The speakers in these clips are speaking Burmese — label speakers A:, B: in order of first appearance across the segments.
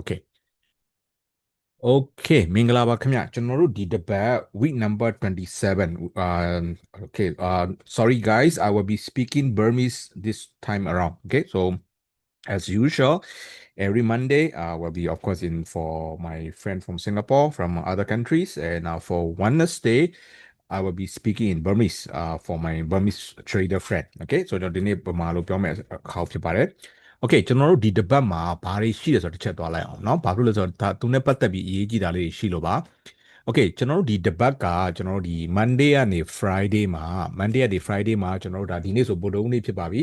A: okay okay မင်္ဂလာပါခင်ဗျကျွန်တော်တို့ဒီတစ်ပတ် week number 27 um okay uh sorry guys i will be speaking burmese this time around okay so as usual every monday uh will be of course in for my friend from singapore from other countries and uh, for wednesday I will be speaking in Burmese uh for my Burmese trader friend okay so ကျွန်တော်ဒီနေ့ပမာလို့ပြောမယ်ခေါက်ဖြစ်ပါတယ် Okay ကျွန်တော်တို့ဒီတပတ်မှာဘာတွေရှိတယ်ဆိုတော့တစ်ချက်သွားလိုက်အောင်เนาะဘာဖြစ်လို့လဲဆိုတော့ဒါသူနဲ့ပတ်သက်ပြီးအရေးကြီးတာလေးရှိလို့ပါ Okay ကျွန်တော်တို့ဒီတပတ်ကကျွန်တော်တို့ဒီ Monday ကနေ Friday မှာ Monday ကနေ Friday မှာကျွန်တော်တို့ဒါဒီနေ့ဆိုဗုဒ္ဓဟူးနေ့ဖြစ်ပါပြီ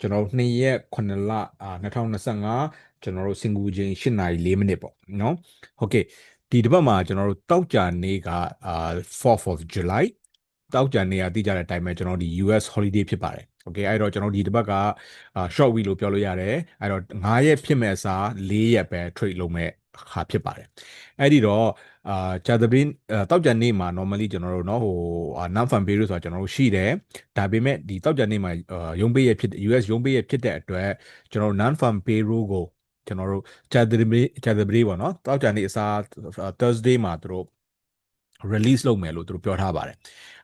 A: ကျွန်တော်တို့2ရက်9လ2025ကျွန်တော်တို့စင်ကူချင်း8နာရီ4မိနစ်ပေါ့เนาะ Okay ဒီတပတ်မှာကျွန်တော်တို့တောက်ကြနေ့ကအာ 4th of July တောက်ကြနေ့ကသိကြတဲ့အတိုင်းပဲကျွန်တော်ဒီ US holiday ဖြစ်ပါတယ် โอเคအဲ့တော့ကျွန်တော်ဒီတစ်ပတ်က short week လို့ပြောလို့ရတယ်အဲ့တော့9ရက်ဖြစ်မဲ့အစား4ရက်ပဲ trade လုပ်မဲ့ခါဖြစ်ပါတယ်အဲ့ဒီတော့အာဂျာသပင်းတောက်ကြနေ့မှာ normally ကျွန်တော်တို့เนาะဟို non fan pay လို့ဆိုတာကျွန်တော်တို့ရှိတယ်ဒါပေမဲ့ဒီတောက်ကြနေ့မှာရုံးပေးရဖြစ် US ရုံးပေးရဖြစ်တဲ့အတွက်ကျွန်တော်တို့ non fan payroll ကိုကျွန်တော်တို့ဂျာသပင်းဂျာသပင်းပေါ့နော်တောက်ကြနေ့အစား Thursday မှာသူတို့ release လုပ်မယ်လို့သူတို့ပြောထားပါတယ်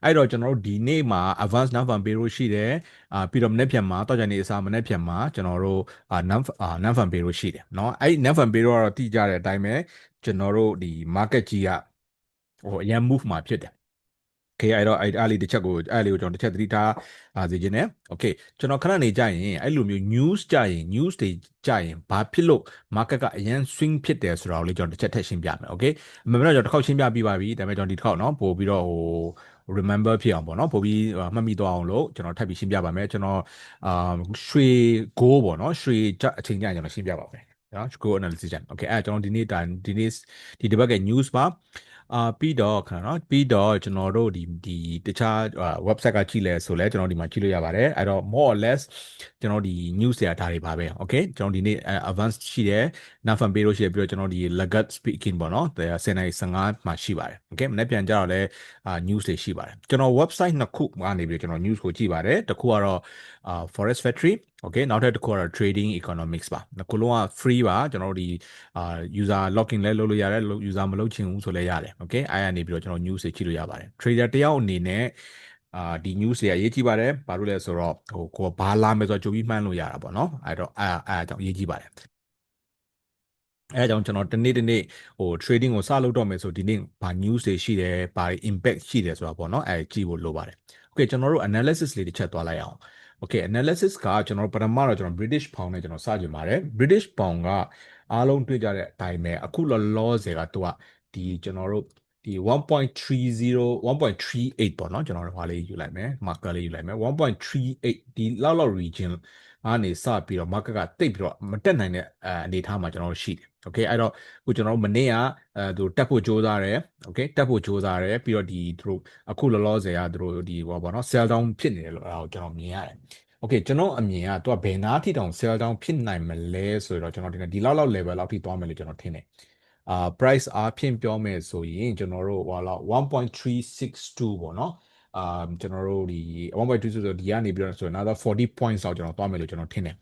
A: အဲ့တော့ကျွန်တော်တို့ဒီနေ့မှာ advance non fan payroll ရှိတယ်အာပြီးတော့မနေ့ဖြန်မှာတောက်ကြနေအစားမနေ့ဖြန်မှာကျွန်တော်တို့အာ non non fan payroll ရှိတယ်เนาะအဲ့ non fan payroll ကတော့တိကျတဲ့အတိုင်းပဲကျွန်တော်တို့ဒီ market ကြီးကဟိုအရင် move မှာဖြစ်တယ် โอเคအဲ့တော့အဲ့အားလေးတစ်ချက်ကိုအဲ့လေးကိုကျွန်တော်တစ်ချက်သတိထားအာစီခြင်းနဲ့โอเคကျွန်တော်ခဏနေကြရင်အဲ့လိုမျိုး news ကြရင် news တွေကြရင်ဘာဖြစ်လို့ market ကအရင် swing ဖြစ်တယ်ဆိုတာကိုလေးကျွန်တော်တစ်ချက်ထည့်ရှင်းပြမယ်โอเคအမှန်တော့ကျွန်တော်တစ်ခေါက်ရှင်းပြပြီးပါပြီဒါပေမဲ့ကျွန်တော်ဒီတစ်ခေါက်เนาะပို့ပြီးတော့ဟို remember ဖြစ်အောင်ပေါ့เนาะပို့ပြီးမှတ်မိသွားအောင်လို့ကျွန်တော်ထပ်ပြီးရှင်းပြပါမယ်ကျွန်တော်အာရွှေ go ပေါ့เนาะရွှေအချိန်ကြရင်ကျွန်တော်ရှင်းပြပါမယ်နော် go analysis ကြโอเคအဲ့ကျွန်တော်ဒီနေ့ဒီနေ့ဒီတစ်ပတ်က news ပါ အာပြီးတော့ခဏနော်ပြီးတော့ကျွန်တော်တို့ဒီဒီတခြား website ကကြည့်လဲဆိုလဲကျွန်တော်ဒီမှာကြည့်လို့ရပါတယ်အဲ့တော့ more or less ကျွန်တော်ဒီ news တွေဒါတွေပါပဲ okay ကျွန်တော်ဒီနေ့ advance ရှိတယ် nafan pay လို့ရှိရပြီးတော့ကျွန်တော်ဒီ lagat speaking ပေါ့နော်10နိုင်15မှာရှိပါတယ် okay မနေ့ပြန်ကြတော့လဲ news တွေရှိပါတယ်ကျွန်တော် website နှစ်ခုကနေပြီးကျွန်တော် news ကိုကြည့်ပါတယ်တစ်ခုကတော့ forest factory okay နောက်ထပ်တစ်ခုကတော့ trading economics ပါနှစ်ခုလုံးက free ပါကျွန်တော်တို့ဒီအာ user login လဲလုပ်လို့ရတယ် user မလုပ်ချင်ဘူးဆိုလဲရတယ် okay အဲ့ကနေပြီးတော့ကျွန်တော် news တွေကြည့်လို့ရပါတယ် trader တယောက်အနေနဲ့အာဒီ news တွေအရေးကြီးပါတယ်ဘာလို့လဲဆိုတော့ဟိုကိုဘာလာမယ်ဆိုတော့ကြိုပြီးမှန်းလို့ရတာပေါ့နော်အဲ့တော့အဲ့အဲ့အကြောင်းအရေးကြီးပါတယ်အဲအကြောင်းကျွန်တော်တနေ့တနေ့ဟို trading ကိုစလုပ်တော့မယ်ဆိုဒီနေ့ဘာ news တွေရှိတယ်ဘာ impact ရှိတယ်ဆိုတာပေါ့နော်အဲကြည့်ဖို့လိုပါတယ် okay ကျွန်တော်တို့ analysis လေးတစ်ချက်သွားလိုက်အောင် okay analysis ကကျွန်တော်ပထမတော့ကျွန်တော် British pound နဲ့ကျွန်တော်စကြင်ပါတယ် British pound ကအားလုံးတွေ့ကြတဲ့အတိုင်းပဲအခုလောလောဆယ်ကသူကဒီကျွန်တော်တို့ဒီ1.30 1.38ပေါ့နော်ကျွန်တော်တို့ဟာလေးယူလိုက်မယ် marker လေးယူလိုက်မယ်1.38ဒီလောက်လောက် region အနေစပြီးတော့ market ကတိတ်ပြီးတော့မတက်နိုင်တဲ့အနေအထားမှာကျွန်တော်တို့ရှိတယ်။ Okay အဲ့တော့ခုကျွန်တော်တို့မနေ့ကအဲသူတက်ဖို့ကြိုးစားတယ်။ Okay တက်ဖို့ကြိုးစားတယ်ပြီးတော့ဒီသူတို့အခုလောလောဆယ်ကသူတို့ဒီဟောပေါ့နော် sell down ဖြစ်နေတယ်လို့အဲ့ဒါကိုကျွန်တော်မြင်ရတယ်။ Okay ကျွန်တော်အမြင်ကသူကဘယ်နာထိတောင် sell down ဖြစ်နိုင်မလဲဆိုတော့ကျွန်တော်ဒီဒီလောက်လောက် level လောက်ထိသွားမယ်လို့ကျွန်တော်ထင်တယ်။အာ price အားဖြင့်ပြောမယ်ဆိုရင်ကျွန်တော်တို့ဟောလောက်1.362ပေါ့နော်။ အာကျွန်တော်တို့ဒီ1.2ဆိုတော့ဒီကနေပြီးတော့ဆိုတော့ another 40 points လောက်ကျွန်တော်သွားမယ်လို့ကျွန်တော်ထင်တယ်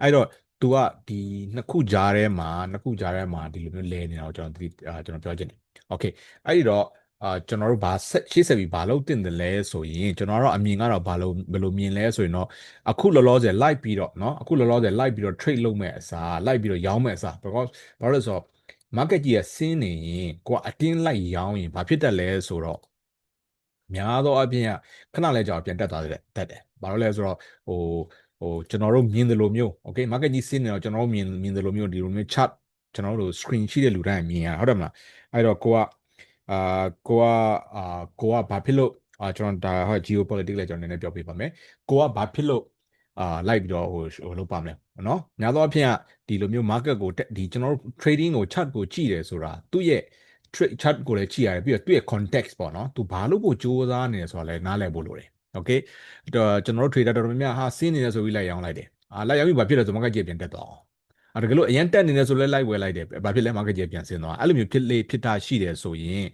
A: အဲ့တော့သူကဒီနှစ်ခုကြားထဲမှာနှစ်ခုကြားထဲမှာဒီလိုမျိုးလဲနေတာကိုကျွန်တော်ဒီကျွန်တော်ပြောချင်တယ်โอเคအဲ့ဒီတော့အာကျွန်တော်တို့ဘာဆက်ရှေ့ဆက်ပြီးဘာလို့တင်တယ်လဲဆိုရင်ကျွန်တော်တို့အမြင်ကတော့ဘာလို့ဘယ်လိုမြင်လဲဆိုရင်တော့အခုလောလောဆယ် live ပြီးတော့เนาะအခုလောလောဆယ် live ပြီးတော့ trade လုပ်မဲ့အစား live ပြီးတော့ရောင်းမဲ့အစား because ဘာလို့လဲဆိုတော့ market ကြီးကဆင်းနေရင်ကိုကအတင်းလိုက်ရောင်းရင်ဘာဖြစ်တတ်လဲဆိုတော့ များသောအားဖြင့်ကခဏလဲကြာပြန်တက်သွားတယ်တက်တယ်ဘာလို့လဲဆိုတော့ဟိုဟိုကျွန်တော်တို့မြင်တယ်လို့မျိုး okay market ကြီးစင်းနေတော့ကျွန်တော်တို့မြင်မြင်တယ်လို့မျိုးဒီလိုမျိုး chart ကျွန်တော်တို့ screen ရှိတဲ့လူတိုင်းမြင်ရဟုတ်တယ်မလားအဲ့တော့ကိုကအာကိုကအာကိုကဘာဖြစ်လို့အာကျွန်တော်ဒါဟော geopolitics လဲကျွန်တော်နည်းနည်းပြောပြပါမယ်ကိုကဘာဖြစ်လို့အာလိုက်ပြီးတော့ဟိုဟိုလုပ်ပါမလဲနော်များသောအားဖြင့်ကဒီလိုမျိုး market ကိုဒီကျွန်တော်တို့ trading ကို chart ကိုကြည့်တယ်ဆိုတာသူ့ရဲ့ trade chart ကိုလည်းကြည့်ရတယ်ပြီးတော့သူ့ရဲ့ context ပေါ့နော်သူဘာလို့ကိုစူးစမ်းနေလဲဆိုတာလည်းနားလည်ဖို့လိုတယ် okay အဲ့တော့ကျွန်တော်တို့ trader တော်တော်များများဟာစင်းနေတယ်ဆိုပြီးလိုက်ရောင်းလိုက်တယ်အာလိုက်ရောင်းပြီးဘာဖြစ်လဲဆို market ကြီးပြန်တက်သွားအောင်အဲ့ဒါကလို့အရင်တက်နေတယ်ဆိုလဲလိုက်ဝယ်လိုက်တယ်ဘာဖြစ်လဲ market ကြီးပြန်ဆင်းသွားအဲ့လိုမျိုးဖြစ်လေဖြစ်တာရှိတယ်ဆိုရင်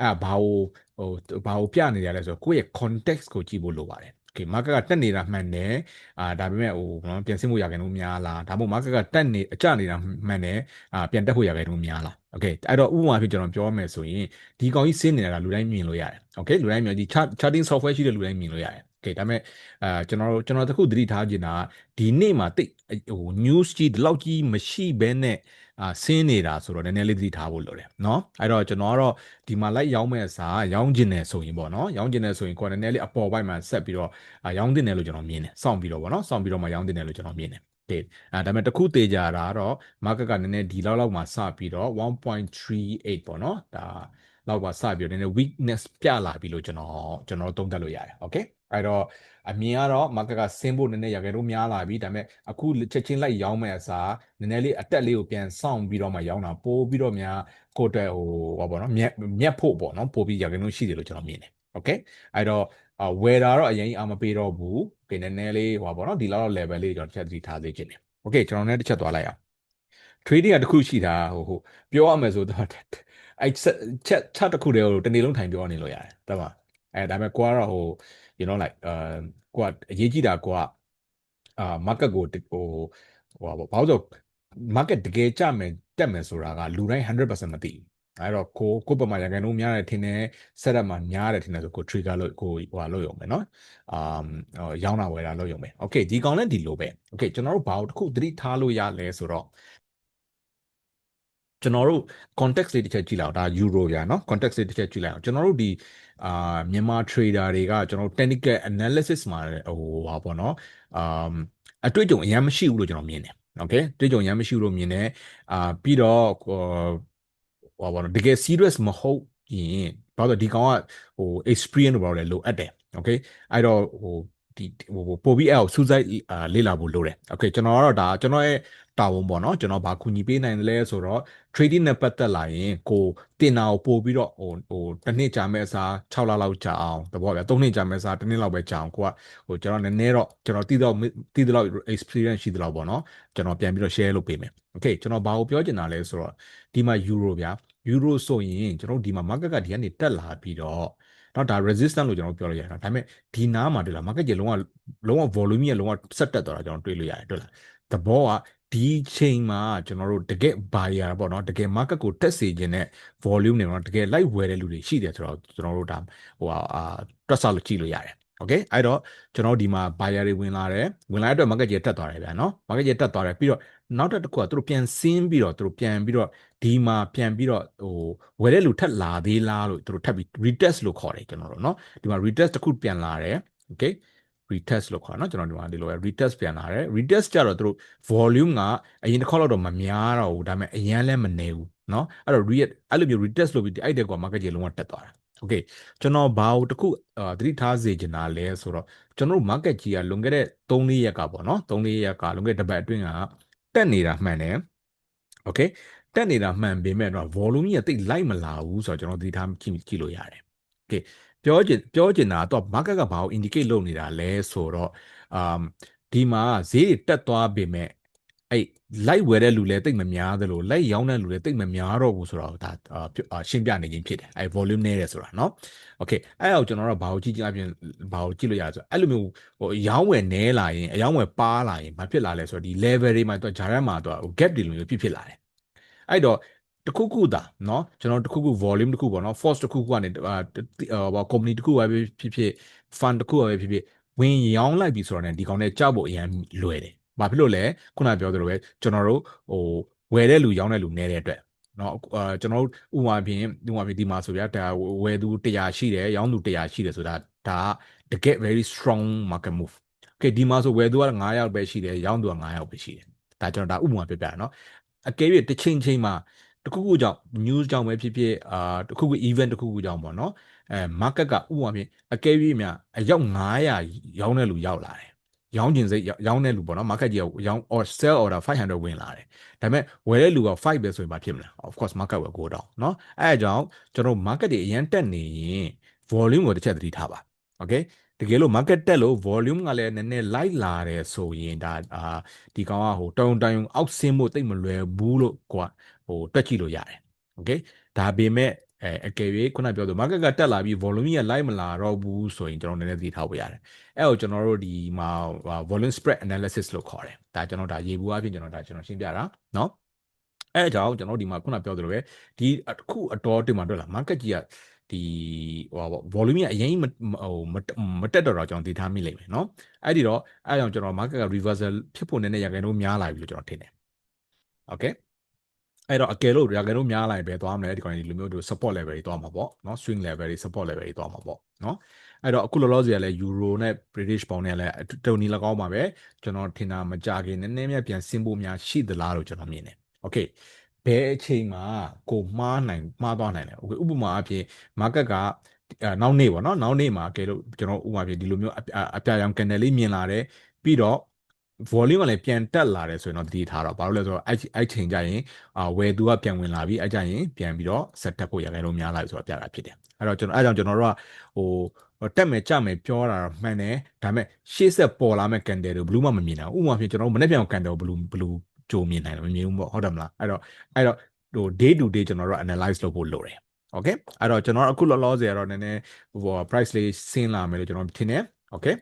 A: အဲ့ဘာကိုဟိုဘာကိုပြနေရလဲဆိုတော့ကိုယ့်ရဲ့ context ကိုကြည့်ဖို့လိုပါတယ် okay market ကတက်နေတာမှန်တယ်အာဒါပေမဲ့ဟိုနော်ပြန်ဆင်းဖို့ရခိုင်လို့များလားဒါမှမဟုတ် market ကတက်နေအကျနေတာမှန်တယ်အာပြန်တက်ဖို့ရခိုင်လို့များလား okay အဲ့တော့ဥပမာဖြစ်ကျွန်တော်ပြောမယ်ဆိုရင်ဒီကောင်ကြီးဆင်းနေတာကလူတိုင်းမြင်လို့ရတယ် okay လူတိုင်းမြင်ဒီ charting software ရှိတဲ့လူတိုင်းမြင်လို့ရတယ် okay ဒါပေမဲ့အာကျွန်တော်တို့ကျွန်တော်တခုသတိထားချင်တာဒီနေ့မှာတိတ်ဟို news ကြီးဒီလောက်ကြီးမရှိဘဲနဲ့ အာဆင်းနေတာဆိုတော့နည်းနည်းလေးသတိထားဖို့လိုတယ်เนาะအဲ့တော့ကျွန်တော်ကတော့ဒီမှာ light ရောင်းမဲ့အစားရောင်းကျင်တယ်ဆိုရင်ပေါ့เนาะရောင်းကျင်တယ်ဆိုရင်ကိုယ်နည်းနည်းလေးအပေါ်ပိုင်းမှာဆက်ပြီးတော့အာရောင်းတင်တယ်လို့ကျွန်တော်မြင်တယ်စောင့်ပြီးတော့ပေါ့เนาะစောင့်ပြီးတော့မှရောင်းတင်တယ်လို့ကျွန်တော်မြင်တယ်တဲ့အဲဒါပေမဲ့တခုသေးကြတာကတော့ market ကနည်းနည်းဒီလောက်လောက်မှာစပြီးတော့1.38ပေါ့เนาะဒါလောက်ပါစပြီးတော့နည်းနည်း weakness ပြလာပြီလို့ကျွန်တော်ကျွန်တော်သုံးသပ်လို့ရတယ် okay အဲ့တော့အမြင်ကတော့ market ကဆင်းဖို့နည်းနည်းရခဲ့လို့များလာပြီဒါပေမဲ့အခုချက်ချင်းလိုက်ရောင်းမဲ့အစားနည်းနည်းလေးအတက်လေးကိုပြန်စောင့်ပြီးတော့မှရောင်းတာပိုးပြီးတော့များကိုယ့်အတွက်ဟိုဟောပေါ့နော်မြက်မြက်ဖို့ပေါ့နော်ပိုးပြီးရခဲ့လို့ရှိတယ်လို့ကျွန်တော်မြင်တယ် okay အဲ့တော့ဝယ်တာတော့အရင်အာမပေးတော့ဘူးโอเคနည်းနည်းလေးဟောပေါ့နော်ဒီလောက် level လေးကျွန်တော်တစ်ချက်သတိထားသေးခြင်းတယ်โอเคကျွန်တော်လည်းတစ်ချက်သွားလိုက်အောင် trading ကတစ်ခုရှိတာဟိုဟိုပြောရမယ်ဆိုတော့အဲ့ချက်ချက်တစ်ခုတည်းကိုတနေ့လုံးထိုင်ပြောနေလို့ရတယ်တမအဲဒါပေမဲ့ကိုကတော့ဟို you know like အာကိုကအရေးကြီးတာကိုကအာ market ကိုဟိုဟိုဘာလို့ဘာလို့ market တကယ်ကြမယ်တက်မယ်ဆိုတာကလူတိုင်း100%မသိဘူးအဲ့တော့ကိုကိုပမာရကန်လုံးများတယ်ထင်တယ် setup မှာများတယ်ထင်တယ်ဆိုကို trigger လို့ကိုဟိုဟာလို့ရုံပဲเนาะအာရောင်းတာဝယ်တာလို့ရုံပဲ okay ဒီကောင်လည်းဒီလိုပဲ okay ကျွန်တော်တို့ဘာလို့တခုသတိထားလို့ရလဲဆိုတော့ ကျွန်တော်တို့ context လေးတစ်ချက်ကြည့်လိုက်အောင်ဒါ euro ပြာနော် context လေးတစ်ချက်ကြည့်လိုက်အောင်ကျွန်တော်တို့ဒီအာမြန်မာ trader တွေကကျွန်တော်တို့ technical analysis မှာဟိုဟာပေါ့နော်အာအတွေ့အကြုံအများမရှိဘူးလို့ကျွန်တော်မြင်တယ်โอเคတွေ့ကြုံရမ်းမရှိလို့မြင်တယ်အာပြီးတော့ဟိုဟောပါတော့တကယ် serious မဟုတ်ရင်ဘာလို့ဒီကောင်ကဟို experience လို့ပြောတယ်လိုအပ်တယ်โอเคအဲ့တော့ဟိုဒီဟိုပို့ပြီးအဲ့ကိုစူးစိုက်လေ့လာဖို့လိုတယ်โอเคကျွန်တော်ကတော့ဒါကျွန်တော်ရဲ့ တာဝန်ပေါ့နော်ကျွန်တော်ဘာကူညီပေးနိုင်တယ်လဲဆိုတော့ trading နဲ့ပတ်သက်လာရင်ကိုတင်တာကိုပို့ပြီးတော့ဟိုဟိုတစ်နှစ်ကြာမဲ့အစား6လလောက်ကြာအောင်တဘောဗျာ3နှစ်ကြာမဲ့အစားတစ်နှစ်လောက်ပဲကြာအောင်ကိုကဟိုကျွန်တော်နည်းနည်းတော့ကျွန်တော်တည်တော့တည်တော့ experience ရှိသလောက်ပေါ့နော်ကျွန်တော်ပြန်ပြီးတော့ share လုပ်ပေးမယ် okay ကျွန်တော်ဘာကိုပြောချင်တာလဲဆိုတော့ဒီမှာ euro ဗျာ euro ဆိုရင်ကျွန်တော်ဒီမှာ market ကဒီကနေတက်လာပြီးတော့တော့ဒါ resistance လို့ကျွန်တော်ပြောလို့ရတယ်ဒါပေမဲ့ဒီနားမှာတွေ့လား market ကြီးလုံးဝလုံးဝ volume ကြီးလုံးဝဆက်တက်သွားတာကျွန်တော်တွေ့လို့ရတယ်တွေ့လားသဘောက ဒီချိန်မှာကျွန်တော်တို့တကယ် buyer ပေါ့နော်တကယ် market ကိုတက်စေခြင်းနဲ့ volume တွေတော့တကယ် light ဝယ်တဲ့လူတွေရှိတယ်ဆိုတော့ကျွန်တော်တို့ဒါဟိုအာတွက်ဆလို့ကြည့်လို့ရတယ်โอเคအဲ့တော့ကျွန်တော်ဒီမှာ buyer တွေဝင်လာတယ်ဝင်လာတဲ့အတွက် market ကြီးတက်သွားတယ်ဗျာနော် market ကြီးတက်သွားတယ်ပြီးတော့နောက်တစ်ခုကသူတို့ပြန်ဆင်းပြီးတော့သူတို့ပြန်ပြီးတော့ဒီမှာပြန်ပြီးတော့ဟိုဝယ်တဲ့လူထက်လာသေးလားလို့သူတို့ထပ်ပြီး retest လို့ခေါ်တယ်ကျွန်တော်တို့เนาะဒီမှာ retest တစ်ခုပြန်လာတယ် okay retest လို့ခေါ်နော်ကျွန်တော်ဒီမှာဒီလိုပဲ retest ပြန်လာတယ် retest ကြတော့သူတို့ volume ကအရင်တစ်ခေါက်တော့မများတော့ဘူးဒါပေမဲ့အရန်လည်းမနေဘူးเนาะအဲ့တော့ react အဲ့လိုမျိုး retest လုပ်ပြီးအဲ့တဲ့ကွာ market ကြီးလုံးဝတက်သွားတာ okay ကျွန်တော်ဘာလို့တခုသတိထားစေချင်တာလဲဆိုတော့ကျွန်တော်တို့ market ကြီးကလွန်ခဲ့တဲ့3-4ရက်ကပေါ့နော်3-4ရက်ကလွန်ခဲ့တဲ့တစ်ပတ်အတွင်းကတက်နေတာမှန်တယ် okay တက်နေတာမှန်ပေမဲ့တော့ volume ကြီးကတိတ်လိုက်မလာဘူးဆိုတော့ကျွန်တော်သတိထားကြည့်ကြည့်လို့ရတယ် okay ပြောချင်ပြောချင်တာတော့ market ကဘာကို indicate လုပ်နေတာလဲဆိုတော့အမ်ဒီမှာဈေးတွေတက်သွားပေမဲ့အဲ့ light ဝယ်တဲ့လူလည်းတိတ်မများသလို light ရောင်းတဲ့လူလည်းတိတ်မများတော့ဘူးဆိုတော့ဒါရှင်းပြနေခြင်းဖြစ်တယ်အဲ့ volume နဲ့တယ်ဆိုတာเนาะ okay အဲ့အောင်ကျွန်တော်တို့ဘာကိုကြည့်ကြအပြင်ဘာကိုကြည့်လို့ရလဲဆိုတော့အဲ့လိုမျိုးဟိုရောင်းဝယ်နဲလာရင်အရောင်းဝယ်ပါလာရင်ဘာဖြစ်လာလဲဆိုတော့ဒီ level တွေမှာတော့ဂျာရက်မှာတော့ gap တွေလိုမျိုးဖြစ်ဖြစ်လာတယ်အဲ့တော့ တခုခုသာเนาะကျွန်တော်တခုခု volume တခုပေါ့เนาะ force တခုခုကနေဟို company တခုပဲဖြစ်ဖြစ် fund တခုပဲဖြစ်ဖြစ်ဝင်ရောင်းလိုက်ပြီဆိုတော့ ਨੇ ဒီကောင်နဲ့ကြောက်ဖို့အရင်လွယ်တယ်။ဘာဖြစ်လို့လဲခုနပြောသလိုပဲကျွန်တော်တို့ဟိုဝယ်တဲ့လူရောင်းတဲ့လူနေတဲ့အတွက်เนาะအာကျွန်တော်တို့ဥပမာပြင်ဥပမာပြင်ဒီမှာဆိုပြဒါဝယ်သူ100ရှိတယ်ရောင်းသူ100ရှိတယ်ဆိုတာဒါတကယ် very strong market move ။ Okay ဒီမှာဆိုဝယ်သူက9ယောက်ပဲရှိတယ်ရောင်းသူက9ယောက်ပဲရှိတယ်။ဒါကျွန်တော်ဒါဥပမာပြပြเนาะအကယ်၍တစ်ချိန်ချိန်မှာ တခုခုကြောင့် news ကြောင့်ပဲဖြစ်ဖြစ်အာတခုခု event တခုခုကြောင့်ပေါ့နော်အဲ market ကဥပမာဖြင့်အကယ်၍များအယောက်900ရောင်းတဲ့လူရောက်လာတယ်ရောင်းကျင်စိတ်ရောင်းတဲ့လူပေါ့နော် market ကြီးကရောင်း or sell order 500ဝင်လာတယ်ဒါပေမဲ့ဝယ်တဲ့လူက5ပဲဆိုရင်မဖြစ်မလား of course market will go down เนาะအဲအကြောင်းကျွန်တော် market တွေအရင်တက်နေရင် volume ကိုတစ်ချက်သတိထားပါ okay တကယ်လို့ market တက်လို့ volume ကလည်းနည်းနည်းလိုက်လာတယ်ဆိုရင်ဒါအာဒီကောင်ကဟိုတုံတုံအောက်ဆင်းဖို့တိတ်မလွယ်ဘူးလို့ကိုက ဟိုတွက်ကြည့်လို့ရတယ်။ okay ဒါပေမဲ့ အဲအကယ်၍ခုနပြောသူ market ကတက်လာပြီး volume ကလိုက်မလာတော့ဘူးဆိုရင်ကျွန်တော်နည်းနည်းသိထားဖို့ရတယ်အဲ့တော့ကျွန်တော်တို့ဒီမှာ volume spread analysis လို့ခေါ်တယ်ဒါကျွန်တော်ဒါရေဘူးအပြင်ကျွန်တော်ဒါကျွန်တော်ရှင်းပြတာเนาะအဲအကြောင်းကျွန်တော်ဒီမှာခုနပြောသလိုပဲဒီအခုအတော်တင်မှာတွေ့လား market ကြီးကဒီဟိုပါ volume ကြီးအရင်မဟိုမတက်တော့တော့ကျွန်တော်သိထားမိလိမ့်မယ်เนาะအဲ့ဒီတော့အဲအကြောင်းကျွန်တော် market က reversal ဖြစ်ဖို့နည်းနည်းရခိုင်တော့များလာပြီလို့ကျွန်တော်ထင်တယ် okay အဲ့တော့အကယ်လို့ရာကယ်လို့များလာရင်ပဲသွားမလဲဒီကောင်ဒီလိုမျိုးတို့ support level တွေသွားမှာပေါ့နော် swing level တွေ support level တွေသွားမှာပေါ့နော်အဲ့တော့အခုလောလောဆယ်လည်း euro နဲ့ british pound နဲ့လည်းတုံနီ၎င်းပါပဲကျွန်တော်ထင်တာမကြခင်နည်းနည်းမြတ်ပြန်ဆင်းဖို့များရှိသလားလို့ကျွန်တော်မြင်တယ် okay ဘယ်အချိန်မှာကိုမှားနိုင်မှားသွားနိုင်လဲ okay ဥပမာအဖြစ် market ကနောက်နေ့ပေါ့နော်နောက်နေ့မှာကဲလို့ကျွန်တော်ဥပမာဖြစ်ဒီလိုမျိုးအပြအပြရောင်ကန်တယ်လေးမြင်လာတယ်ပြီးတော့ volume ကလည်းပြန်တက်လာတယ်ဆိုရင်တော့တတိထားတော့ဘာလို့လဲဆိုတော့အဲ့အဲ့ချိန်ကျရင်အာဝယ်သူကပြန်ဝင်လာပြီးအဲ့ကျရင်ပြန်ပြီးတော့ဆက်တက်ဖို့ရခိုင်လို့များလာပြီဆိုတော့ပြတာဖြစ်တယ်အဲ့တော့ကျွန်တော်အဲ့ကြောင့်ကျွန်တော်တို့ကဟိုတက်မယ်ကြမယ်ပြောတာတော့မှန်တယ်ဒါပေမဲ့ရှေ့ဆက်ပေါ်လာမဲ့ candle တွေဘလို့မှမမြင်နိုင်ဘူးဥပမာဖြင့်ကျွန်တော်တို့မနေ့ပြန် candle ဘလို့ဘလို့ကြိုမြင်နိုင်တယ်မမြင်ဘူးပေါ့ဟုတ်တယ်မလားအဲ့တော့အဲ့တော့ဟို day to day ကျွန်တော်တို့ analyze လုပ်ဖို့လိုတယ် okay အဲ့တော့ကျွန်တော်အခုလောလောဆယ်ကတော့နည်းနည်းဟို price လေးဆင်းလာမယ်လို့ကျွန်တော်ထင်တယ် okay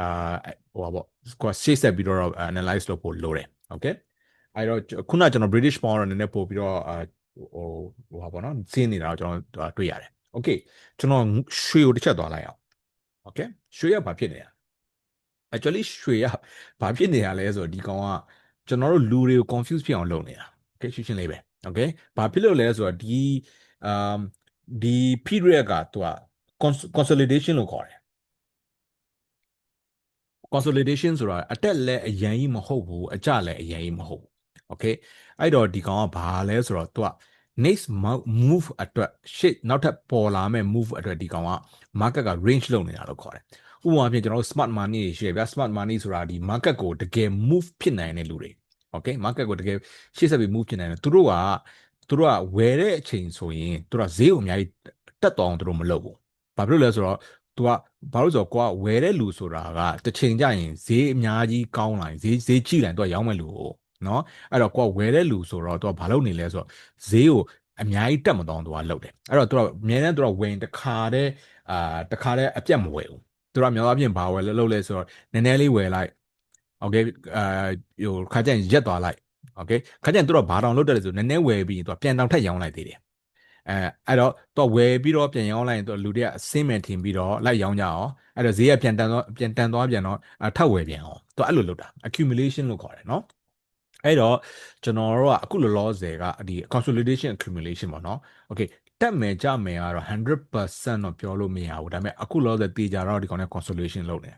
A: အာ ဟိုပါပေါ့ကိုရှေ့ဆက်ပြီးတော့ analyze လုပ်ဖို့လိုတယ် okay အဲ့တော့ခုနကျွန်တော် British pound တော့နည်းနည်းပို့ပြီးတော့အာဟိုဟိုပါပေါ့နော်စင်းနေတာတော့ကျွန်တော်တွေ့ရတယ် okay ကျွန်တော်ရွှေကိုတစ်ချက်သွားလိုက်အောင် okay ရွှေရဘာဖြစ်နေရ actually ရွှေရဘာဖြစ်နေရလဲဆိုတော့ဒီကောင်ကကျွန်တော်တို့လူတွေကို confuse ဖြစ်အောင်လုပ်နေတာ okay ရှင်းရှင်းလေးပဲ okay ဘာဖြစ်လို့လဲဆိုတော့ဒီ um ဒီ period ကသူက consolidation လို့ခေါ်တယ် consolidation ဆိုတာအတက်လည်းအရင်ကြီးမဟုတ်ဘူးအကျလည်းအရင်ကြီးမဟုတ်ဘူး okay အဲ့တော့ဒီကောင်ကဘာလဲဆိုတော့သူက next move အတွက် shit နောက်ထပ်ပေါ်လာမဲ့ move အတွက်ဒီကောင်က market က range လုပ်နေတာလို့ခေါ်တယ်ဥပမာဖြင့်ကျွန်တော်တို့ smart money တွေရှိရဗျာ smart money ဆိုတာဒီ market ကိုတကယ် move ဖြစ်နိုင်တဲ့လူတွေ okay market ကိုတကယ်ရှေ့ဆက်ပြီး move ဖြစ်နိုင်တယ်သူတို့ကသူတို့ကဝယ်တဲ့အချိန်ဆိုရင်သူတို့ကဈေးကိုအများကြီးတက်သွားအောင်သူတို့မလုပ်ဘူးဘာဖြစ်လို့လဲဆိုတော့ သူကဘာလို့ဆိုတော့ကိုကဝယ်တဲ့လူဆိုတာကတစ်ချိန်ကျရင်ဈေးအများကြီးကောင်းလာရင်ဈေးဈေးကြည့်လာရင်သူကရောင်းမဲ့လူကိုနော်အဲ့တော့ကိုကဝယ်တဲ့လူဆိုတော့သူကဘာလုပ်နေလဲဆိုတော့ဈေးကိုအများကြီးတက်မတော့သူကလှုပ်တယ်အဲ့တော့သူကအများနဲ့သူကဝင်တစ်ခါတည်းအာတစ်ခါတည်းအပြတ်မဝယ်ဘူးသူကများသောအားဖြင့်ဘာဝယ်လှုပ်လဲဆိုတော့နည်းနည်းလေးဝယ်လိုက်โอเคအာဟိုခါကျရင်ရက်သွားလိုက်โอเคခါကျရင်သူကဘာတောင်လှုပ်တယ်ဆိုနည်းနည်းဝယ်ပြီးသူကပြန်တောင်ထက်ရောင်းလိုက်သေးတယ် အဲအဲ့တော့တော့ဝယ်ပြီးတော့ပြန်ရောင်းလိုက်ရင်တော့လူတွေကအစင်းမဲ့ထင်ပြီးတော့လိုက်ရောင်းကြအောင်အဲ့တော့ဈေးကပြန်တန်သွားပြန်တန်သွားပြန်တော့ထပ်ဝယ်ပြန်အောင်တော့အဲ့လိုလုပ်တာ accumulation လို့ခေါ်တယ်နော်အဲ့တော့ကျွန်တော်တို့ကအခုလောလောဆယ်ကဒီ consolidation accumulation ပေါ့နော် okay တက်မယ်ကြမယ်ကတော့100%တော့ပြောလို့မရဘူးဒါပေမဲ့အခုလောလောဆယ်တေချာတော့ဒီကောင်နဲ့ consolidation လုပ်နေ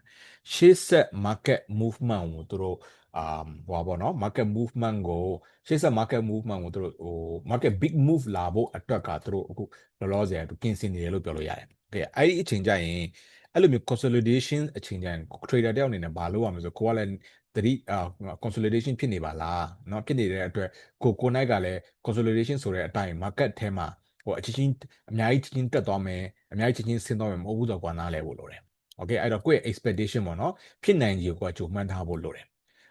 A: ရှေ့ဆက် market movement ကိုသူတို့ အာဟိုပါပေါ့နော် market movement ကိုရှေ့ဆက် market movement ကိုသူတို့ဟို market big move လာဖို့အတွက်ကသူတို့အခုလောလောဆယ်သူကင်စင်နေတယ်လို့ပြောလို့ရတယ်။ကဲအဲ့ဒီအချိန်ကျရင်အဲ့လိုမျိုး consolidation အချိန်ကျရင် trader တယောက်အနေနဲ့ဘာလုပ်ရမလဲဆိုကိုကလည်းတတိအာ consolidation ဖြစ်နေပါလားเนาะဖြစ်နေတဲ့အတွက်ကိုကိုနိုင်ကလည်း consolidation ဆိုတဲ့အတိုင်း market ထဲမှာဟိုအချင်းချင်းအများကြီးချင်းတက်သွားမယ်အများကြီးချင်းချင်းဆင်းသွားမယ်မဟုတ်ဘူးဆိုတော့ကွာနားလဲဖို့လိုတယ်။ Okay အဲ့တော့ကိုယ့်ရဲ့ expectation ပေါ့နော်ဖြစ်နိုင်ကြီးကိုကကြိုမှန်းထားဖို့လိုတယ်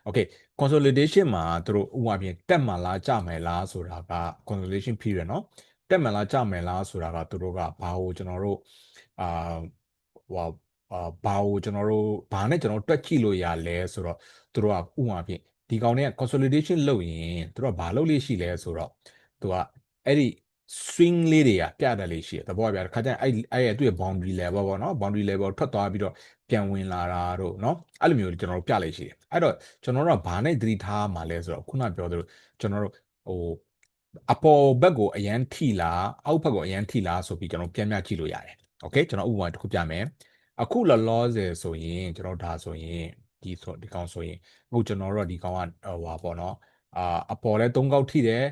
A: okay consolidation မှာသူတို့ဥပမာပြင်တက်မှလားကြမယ်လားဆိုတာက consolidation period เนาะတက်မှလားကြမယ်လားဆိုတာကသူတို့ကဘာကိုကျွန်တော်တို့အာဟိုအာဘာကိုကျွန်တော်တို့ဘာနဲ့ကျွန်တော်တွက်ကြည့်လို့ရလဲဆိုတော့သူတို့ကဥပမာပြင်ဒီကောင်တွေက consolidation လုပ်ရင်သူတို့ကဘာလုပ်လို့ရှိလဲဆိုတော့သူကအဲ့ဒီ swing လေးတွေကပြတယ်လေးရှိတယ်တဘောပြတယ်ခါကျရင်အဲ့အဲ့ရဲ့သူ့ရဲ့ boundary level ပေါ့နော် boundary level ထွက်သွားပြီးတော့ပြန်ဝင်လာတာတို့เนาะအဲ့လိုမျိုးကျွန်တော်တို့ပြလိုက်ရှိတယ်အဲ့တော့ကျွန်တော်တို့ကဘာနဲ့သတိထားမှာလဲဆိုတော့ခုနပြောသလိုကျွန်တော်တို့ဟိုအပေါ်ဘက်ကိုအရန်ထိလားအောက်ဘက်ကိုအရန်ထိလားဆိုပြီးကျွန်တော်ပြန်ပြကြည့်လို့ရတယ်โอเคကျွန်တော်ဥပမာတစ်ခုပြမယ်အခုလောလောဆယ်ဆိုရင်ကျွန်တော်ဒါဆိုရင်ဒီဆိုဒီကောင်ဆိုရင်အခုကျွန်တော်တို့ကဒီကောင်ကဟိုပါပေါ့နော်အာအပေါ်လဲ၃កောက်ထိတယ်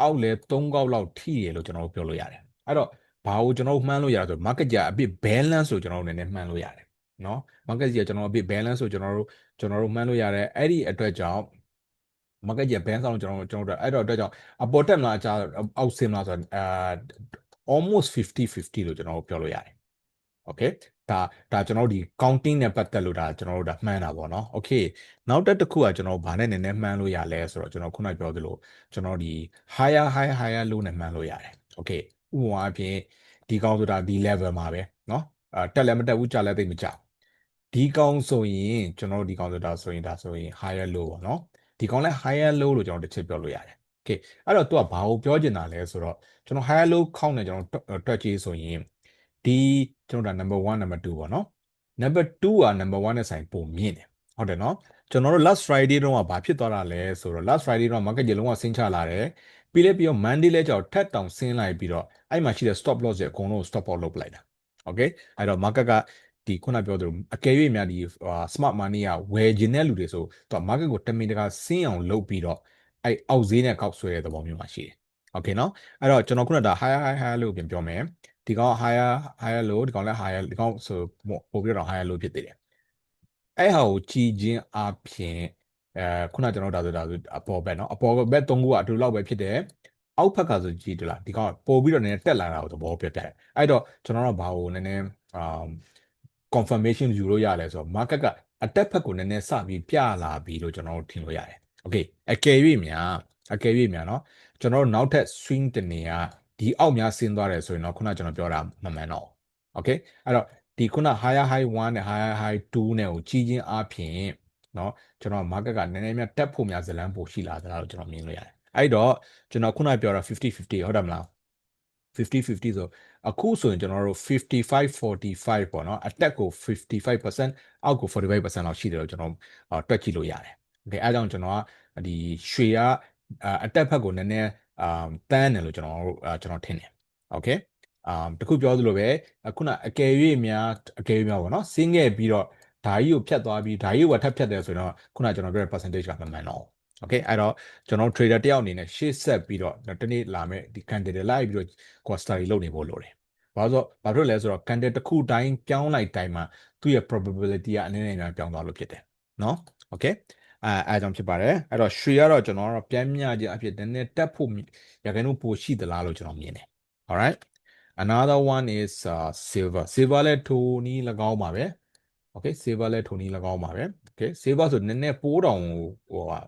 A: အောက်လဲ3ကောက်လောက်ထိရလို့ကျွန်တော်တို့ပြောလို့ရတယ်အဲ့တော့ဘာကိုကျွန်တော်တို့မှန်းလို့ရတာဆို market ကြာအပြစ် balance ဆိုကျွန်တော်တို့နည်းနည်းမှန်းလို့ရတယ်နော် market ကြာကျွန်တော်အပြစ် balance ဆိုကျွန်တော်တို့ကျွန်တော်တို့မှန်းလို့ရတယ်အဲ့ဒီအတွက်ကြောင့် market ကြာ balance အောင်ကျွန်တော်တို့ကျွန်တော်တို့အဲ့တော့အတွက်ကြောင့်အပေါ်တက်မလားကြာအောက်ဆင်းမလားဆိုတာအာ almost 50 50လို့ကျွန်တော်တို့ပြောလို့ရတယ် okay ဒါဒါကျွန်တော်တို့ဒီ counting နဲ့ပတ်သက်လို့ဒါကျွန်တော်တို့ဒါမှန်းတာပေါ့နော် okay နောက်တစ်ခုကကျွန်တော်ဘာနဲ့နည်းနည်းမှန်းလို့ရလဲဆိုတော့ကျွန်တော်ခုနပြောသလိုကျွန်တော်ဒီ higher higher higher low နဲ့မှန်းလို့ရတယ် okay ဥပမာအဖြစ်ဒီကောင်ဆိုတာဒီ level မှာပဲเนาะအာတက်လည်းမတက်ဘူးကြလည်းသိပ်မကြဘူးဒီကောင်ဆိုရင်ကျွန်တော်တို့ဒီကောင်ဆိုတာဆိုရင်ဒါဆိုရင် higher low ပေါ့เนาะဒီကောင်လဲ higher low လို့ကျွန်တော်တစ်ချက်ပြောလို့ရတယ် okay အဲ့တော့သူကဘာကိုပြောချင်တာလဲဆိုတော့ကျွန်တော် higher low ခေါင်းနဲ့ကျွန်တော်တွက်ကြည့်ဆိုရင် ဒီကျွန်တော်တို့က number 1 number 2ပေါ့နော် number 2က number 1နဲ့ဆိုင်ပုံမြင့်တယ်ဟုတ်တယ်နော်ကျွန်တော်တို့ last friday တုန်းကဘာဖြစ်သွားတာလဲဆိုတော့ last friday တုန်းက market ကြီးလုံးဝဆင်းချလာတယ်ပြီးလဲပြီးတော့ monday လဲကြောက်ထက်တောင်ဆင်းလိုက်ပြီးတော့အဲ့မှာရှိတဲ့ stop loss တွေအကုန်လုံး stop out လုပ်ပလိုက်တာ okay အဲ့တော့ market ကဒီခုနပြောသလိုအကယ်၍များဒီ smart money ကဝယ်ခြင်းတဲ့လူတွေဆိုသူက market ကိုတမင်တကာဆင်းအောင်လုပ်ပြီးတော့အဲ့အောက်ဈေးနဲ့ကောက်ဆွဲတဲ့သဘောမျိုးမှာရှိတယ် okay နော်အဲ့တော့ကျွန်တော်ခုနကဒါ high high high လို့ပြန်ပြောမယ် ဒီကောင် higher higher low ဒီကောင်လည်း higher ဒီကောင်ဆိုပို့ပြီးတော့ higher low ဖြစ်သေးတယ်အဲ့ဟာကိုကြည်ချင်းအပြင်အဲခုနကျွန်တော်ဒါဆိုဒါဆိုအပေါ်ဘက်နော်အပေါ်ဘက်သုံးခုကအတူလောက်ပဲဖြစ်တယ်အောက်ဘက်ကဆိုကြည်တလားဒီကောင်ပို့ပြီးတော့နည်းနည်းတက်လာတာကိုသဘောပြပြတယ်အဲ့တော့ကျွန်တော်တို့ဘာကိုနည်းနည်းအာ confirmation ယူလို့ရလဲဆိုတော့ market ကအတက်ဘက်ကိုနည်းနည်းစပြီးပြလာပြီလို့ကျွန်တော်တို့ထင်လို့ရတယ် okay အကယ်၍များအကယ်၍များနော်ကျွန်တော်တို့နောက်ထပ် swing တနေက ဒီအောက်များဆင်းသွားတယ်ဆိုရင်တော့ခုနကျွန်တော်ပြောတာမမှန်တော့ okay အဲ့တော့ဒီခုန higher high 1နဲ့ higher high 2နဲ့ကိုကြီးချင်းအပြင်เนาะကျွန်တော် market ကနည်းနည်းများတက်ဖို့များဇလန်းပိုရှိလာသလားလို့ကျွန်တော်မြင်လို့ရတယ်အဲ့တော့ကျွန်တော်ခုနပြောတာ50 50ဟုတ်တယ်မလား50 50ဆိုအခုဆိုရင်ကျွန်တော်တို့55 45ပေါ့နော်အတက်ကို55%အောက်ကို45%လောက်ရှိတယ်လို့ကျွန်တော်တွက်ကြည့်လို့ရတယ်။ Okay အဲဒါကြောင့်ကျွန်တော်ကဒီရွှေကအတက်ဖက်ကိုနည်းနည်း အာတန်းတယ်လို့ကျွန်တော်တို့ကျွန်တော်ထင်တယ်။ Okay အာတခုပြောသလိုပဲခုနအကယ်၍များအကယ်၍များပေါ့နော်ဆင်းခဲ့ပြီးတော့ဓာကြီးကိုဖြတ်သွားပြီးဓာကြီးကိုထပ်ဖြတ်တယ်ဆိုတော့ခုနကျွန်တော်ပြောတဲ့ percentage ကမမှန်တော့ဘူး okay အဲ့တော့ကျွန်တော် trader တယောက်အနေနဲ့ရှေ့ဆက်ပြီးတော့တနေ့လာမဲ့ဒီ candidate လိုက်ပြီးတော့ cost study လုပ်နေဖို့လိုတယ်ဘာလို့ဘာဖြစ်လဲဆိုတော့ candidate တစ်ခုတိုင်းပြောင်းလိုက်တိုင်းမှာသူ့ရဲ့ probability ကအနည်းငယ်များပြောင်းသွားလို့ဖြစ်တယ်เนาะ okay အဲအဲကြောင့်ဖြစ်ပါတယ်အဲ့တော့ရွှေကတော့ကျွန်တော်ကတော့ပြန်မြခြင်းအဖြစ်နည်းနည်းတက်ဖို့ရခိုင်တို့ပိုရှိသလားလို့ကျွန်တော်မြင်တယ် alright another one is uh, silver silver လည်းထိုနည်း၎င်းပါပဲ okay silver လည်းထိုနည်း၎င်းပါပဲ okay silver ဆိုနည်းနည်းပိုးတောင်ဟိုဟာ